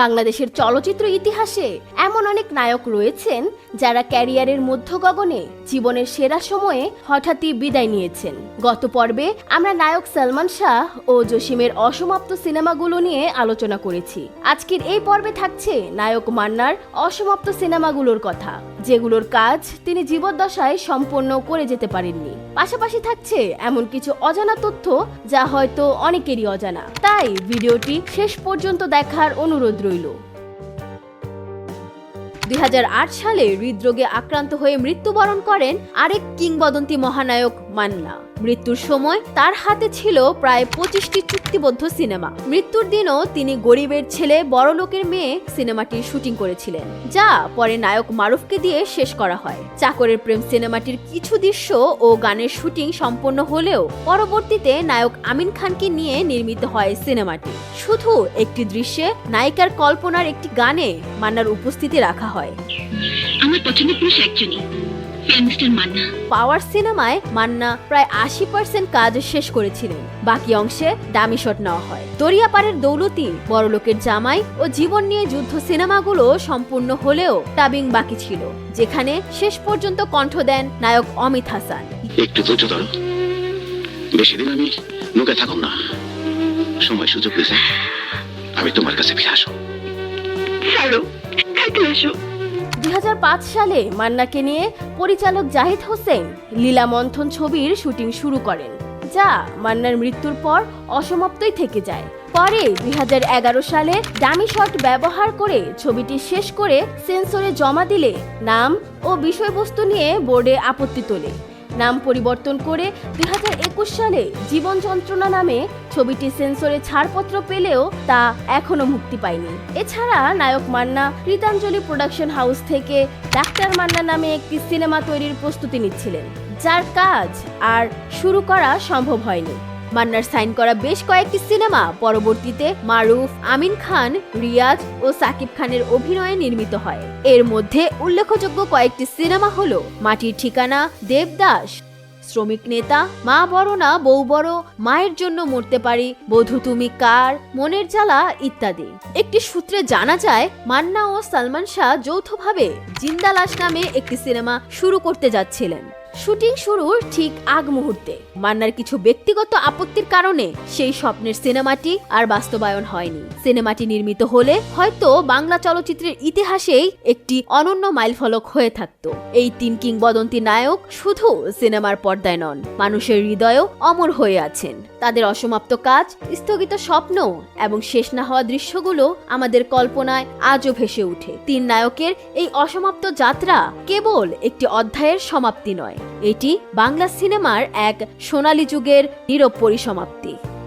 বাংলাদেশের চলচ্চিত্র ইতিহাসে এমন অনেক নায়ক রয়েছেন যারা ক্যারিয়ারের মধ্য গগনে জীবনের সেরা সময়ে হঠাৎই বিদায় নিয়েছেন। গত পর্বে আমরা নায়ক সালমান শাহ ও জসিমের অসমাপ্ত সিনেমাগুলো নিয়ে আলোচনা করেছি। আজকের এই পর্বে থাকছে নায়ক মান্নার অসমাপ্ত সিনেমাগুলোর কথা, যেগুলোর কাজ তিনি জীবদ্দশায় সম্পন্ন করে যেতে পারেননি। পাশাপাশি থাকছে এমন কিছু অজানা তথ্য যা হয়তো অনেকেরই অজানা। তাই ভিডিওটি শেষ পর্যন্ত দেখার অনুরোধ রইল। দুই হাজার আট সালে হৃদরোগে আক্রান্ত হয়ে মৃত্যুবরণ করেন আরেক কিংবদন্তি মহানায়ক মান্না। মৃত্যুর সময় তার হাতে ছিল প্রায় পঁচিশটি চুক্তিবদ্ধ সিনেমা। মৃত্যুর দিনও তিনি গরিবের ছেলে, বড়লোকের মেয়ে সিনেমাটির শুটিং করেছিলেন, যা পরে নায়ক মারুফকে দিয়ে শেষ করা হয়। চাকরের প্রেম সিনেমাটির কিছু দৃশ্য ও গানের শুটিং সম্পন্ন হলেও পরবর্তীতে নায়ক আমিন খানকে নিয়ে নির্মিত হয় সিনেমাটি। শুধু একটি দৃশ্যে নায়িকার কল্পনার একটি গানে মান্নার উপস্থিতি রাখা হয়। আমার পছন্দের পুরুষ একজনই। মান্না। পাওয়ার সিনেমায় মান্না প্রায় আশি পার্সেন্ট কাজ শেষ করেছিলেন। বাকি অংশে দামি শট নেওয়া হয়। দরিয়াপাড়ের দৌলতি বড়লোকের জামাই ও জীবন নিয়ে যুদ্ধ সিনেমাগুলো সম্পূর্ণ হলেও টাবিং বাকি ছিল যেখানে শেষ পর্যন্ত কণ্ঠ দেন নায়ক অমিত হাসান। একটু ধৈর্য ধরো। বেশি দিন আমি থাকুন না। সময় সুযোগ দিয়েছে। আমি তোমার কাছে ফিরে আসো। ছাড়ো কাছে আসো। দুই সালে মান্নাকে নিয়ে পরিচালক জাহিদ হোসেন লীলা মন্থন ছবির শুটিং শুরু করেন, যা মান্নার মৃত্যুর পর অসমাপ্তই থেকে যায়। পরে দুই হাজার এগারো সালে ডামি শট ব্যবহার করে ছবিটি শেষ করে সেন্সরে জমা দিলে নাম ও বিষয়বস্তু নিয়ে বোর্ডে আপত্তি তোলে। নাম পরিবর্তন করে দুই হাজার একুশ সালে জীবন যন্ত্রণা নামে ছবিটি সেন্সরে ছাড়পত্র পেলেও তা এখনও মুক্তি পায়নি। এছাড়া নায়ক মান্না কৃতাঞ্জলি প্রোডাকশন হাউস থেকে ডাক্তার মান্না নামে একটি সিনেমা তৈরির প্রস্তুতি নিচ্ছিলেন, যার কাজ আর শুরু করা সম্ভব হয়নি। মান্নার সাইন করা বেশ কয়েকটি সিনেমা পরবর্তীতে মারুফ, আমিন খান, রিয়াজ ও সাকিব খানের অভিনয়ে নির্মিত হয়। এর মধ্যে উল্লেখযোগ্য কয়েকটি সিনেমা হল মাটির ঠিকানা, দেবদাস শ্রমিক নেতা, মা বড় না বউ বড়, মায়ের জন্য মরতে পারি, বধু তুমি কার, মনের জ্বালা ইত্যাদি। একটি সূত্রে জানা যায়, মান্না ও সালমান শাহ যৌথভাবে জিন্দালাস নামে একটি সিনেমা শুরু করতে যাচ্ছিলেন। শুটিং শুরুর ঠিক আগ মুহূর্তে। মান্নার কিছু ব্যক্তিগত আপত্তির কারণে সেই স্বপ্নের সিনেমাটি আর বাস্তবায়ন হয়নি। সিনেমাটি নির্মিত হলে হয়তো বাংলা চলচ্চিত্রের ইতিহাসেই একটি অনন্য মাইলফলক হয়ে থাকত। এই তিন কিংবদন্তি নায়ক শুধু সিনেমার পর্দায় নন, মানুষের হৃদয়েও অমর হয়ে আছেন। তাদের অসমাপ্ত কাজ, স্থগিত স্বপ্ন এবং শেষ না হওয়া দৃশ্যগুলো আমাদের কল্পনায় আজও ভেসে ওঠে। তিন নায়কের এই অসমাপ্ত যাত্রা কেবল একটি অধ্যায়ের সমাপ্তি নয়। এটি বাংলা সিনেমার এক সোনালী যুগের নীরব পরিসমাপ্তি।